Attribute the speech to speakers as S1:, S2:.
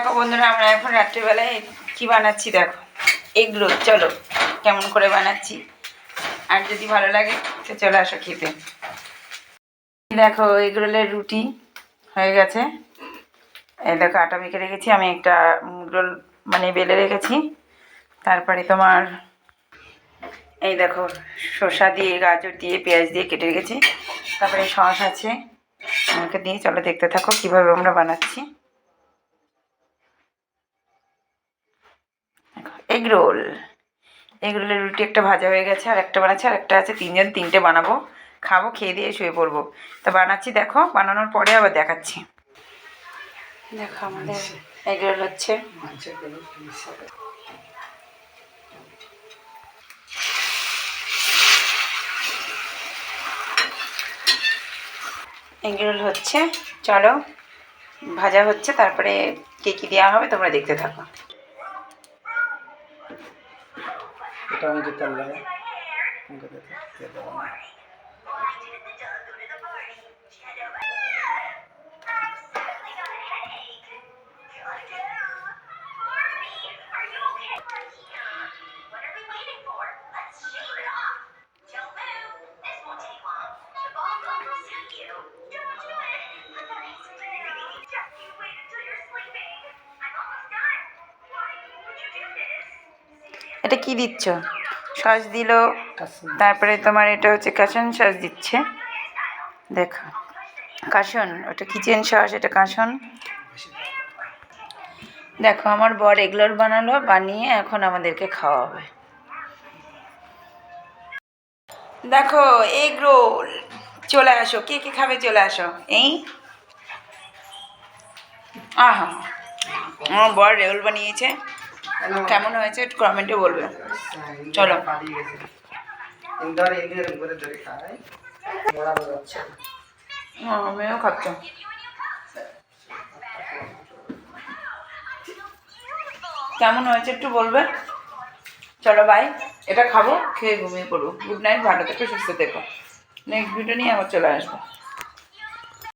S1: দেখো বন্ধুরা, আমরা এখন রাত্রিবেলায় কি বানাচ্ছি দেখো। এগুলো চলো, কেমন করে বানাচ্ছি। আর যদি ভালো লাগে, তো চলে আসো খেতে। দেখো, এগরোলের রুটি হয়ে গেছে। এই দেখো, আটা মেখে রেখেছি, আমি একটা রোল মানে বেলে রেখেছি। তারপরে তোমার, এই দেখো, শসা দিয়ে, গাজর দিয়ে, পেঁয়াজ দিয়ে কেটে রেখেছি। তারপরে সস আছে, আমাকে দিয়ে, চলো দেখতে থাকো কীভাবে আমরা বানাচ্ছি। এগ রোল এগ রোলের রুটি একটা ভাজা হয়ে গেছে, আর একটা বানাচ্ছি, আর একটা আছে, তিনজন তিনটে বানাবো। খাব, খেয়ে দিয়ে শুয়ে পড়ব। তা বানাচ্ছি, দেখো, বানানোর পরে আবার দেখাচ্ছি। দেখো আমাদের এগ রোল হচ্ছে। এগ রোল হচ্ছে, চলো, ভাজা হচ্ছে, তারপরে কে কী দেওয়া হবে তোমরা দেখতে থাকো।
S2: এটা আমাকে তেল লাগে আমাকে
S1: এটা কি দিচ্ছ? সস দিল, তারপরে তোমার এটা হচ্ছে কাসন সস দিচ্ছে। দেখো। কাসন ওটা কিচেন সস এটা কাসন দেখো, আমার বর এগুলোর বানালো, বানিয়ে এখন আমাদেরকে খাওয়াবে। দেখো, এগ রোল। চলে আসো। কে কে খাবে চলে আসো। এই? আহা। আমার বর রোল বানিয়েছে। কেমন হয়েছে একটু কমেন্টে বলবে। চলো। আমিও খাচ্ছি। কেমন হয়েছে একটু বলবে? চলো বাই এটা খাব খেয়ে ঘুমিয়ে পড়ব। গুড নাইট ভালো থেকো সুস্থ থেকো। নেক্সট ভিডিও নিয়ে আবার চলে আসব।